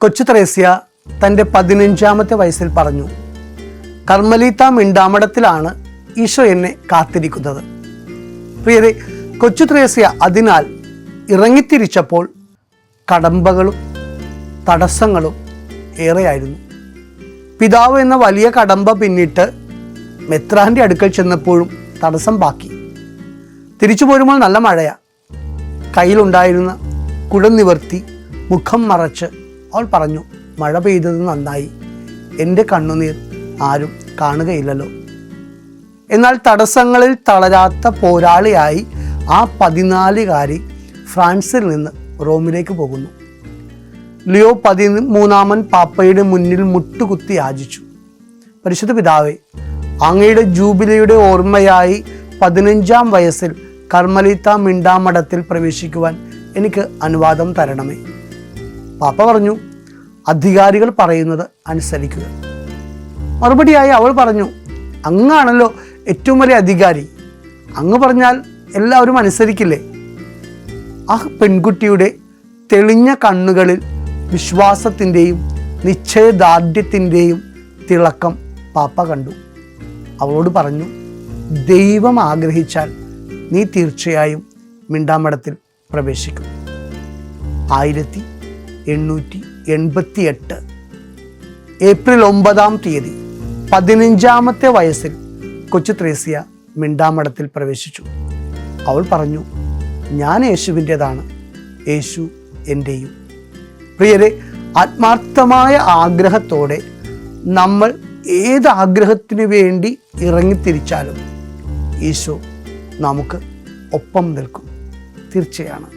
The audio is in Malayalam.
കൊച്ചു ത്രേസ്യ തന്റെ പതിനഞ്ചാമത്തെ വയസ്സിൽ പറഞ്ഞു കർമ്മലീത്ത മിണ്ടാമടത്തിലാണ് ഈശോ എന്നെ കാത്തിരിക്കുന്നത്. പ്രിയരെ കൊച്ചു ത്രേസ്യ അതിനാൽ ഇറങ്ങിത്തിരിച്ചപ്പോൾ കടമ്പകളും തടസ്സങ്ങളും ഏറെയായിരുന്നു. പിതാവ് എന്ന വലിയ കടമ്പ പിന്നിട്ട് മെത്രാന്റെ അടുക്കൽ ചെന്നപ്പോഴും തടസ്സം ബാക്കി. തിരിച്ചു പോരുമ്പോൾ നല്ല മഴയാ. കയ്യിലുണ്ടായിരുന്ന കുടം നിവർത്തി മുഖം മറച്ച് അവൾ പറഞ്ഞു മഴ പെയ്തത് നന്നായി. എന്റെ കണ്ണുനീർ ആരും കാണുകയില്ലല്ലോ. എന്നാൽ തടസ്സങ്ങളിൽ തളരാത്ത പോരാളിയായി ആ പതിനാലുകാരി ഫ്രാൻസിൽ നിന്ന് റോമിലേക്ക് പോകുന്നു. ലിയോ പതിമൂന്നാമൻ പാപ്പയുടെ മുന്നിൽ മുട്ടുകുത്തി യാചിച്ചു. പരിശുദ്ധ പിതാവേ അങ്ങയുടെ ജൂബിലിയുടെ ഓർമ്മയായി പതിനഞ്ചാം വയസ്സിൽ കർമ്മലിത്ത മിണ്ടാമഠത്തിൽ പ്രവേശിക്കുവാൻ എനിക്ക് അനുവാദം തരണമേ. പാപ്പ പറഞ്ഞു അധികാരികൾ പറയുന്നത് അനുസരിക്കുക. മറുപടിയായി അവൾ പറഞ്ഞു അങ്ങാണല്ലോ ഏറ്റവും വലിയ അധികാരി. അങ്ങ് പറഞ്ഞാൽ എല്ലാവരും അനുസരിക്കില്ലേ? ആ പെൺകുട്ടിയുടെ തെളിഞ്ഞ കണ്ണുകളിൽ വിശ്വാസത്തിന്റെയും നിശ്ചയദാർഢ്യത്തിന്റെയും തിളക്കം പാപ്പ കണ്ടു. അവളോട് പറഞ്ഞു ദൈവം ആഗ്രഹിച്ചാൽ നീ തീർച്ചയായും മിണ്ടാമടത്തിൽ പ്രവേശിക്കും. ആയിരത്തി എണ്ണൂറ്റി എൺപത്തി എട്ട് ഏപ്രിൽ ഒമ്പതാം തീയതി പതിനഞ്ചാമത്തെ വയസ്സിൽ കൊച്ചു ത്രേസ്യ മിണ്ടാമടത്തിൽ പ്രവേശിച്ചു. അവൾ പറഞ്ഞു ഞാൻ യേശുവിന്റെതാണ് യേശു എന്റെയും പ്രിയരെ ആത്മാർത്ഥമായ ആഗ്രഹത്തോടെ നമ്മൾ ഏത് ആഗ്രഹത്തിനു വേണ്ടി ഇറങ്ങിത്തിരിച്ചാലും യേശു നമുക്ക് ഒപ്പം നിൽക്കും. തീർച്ചയാണ്.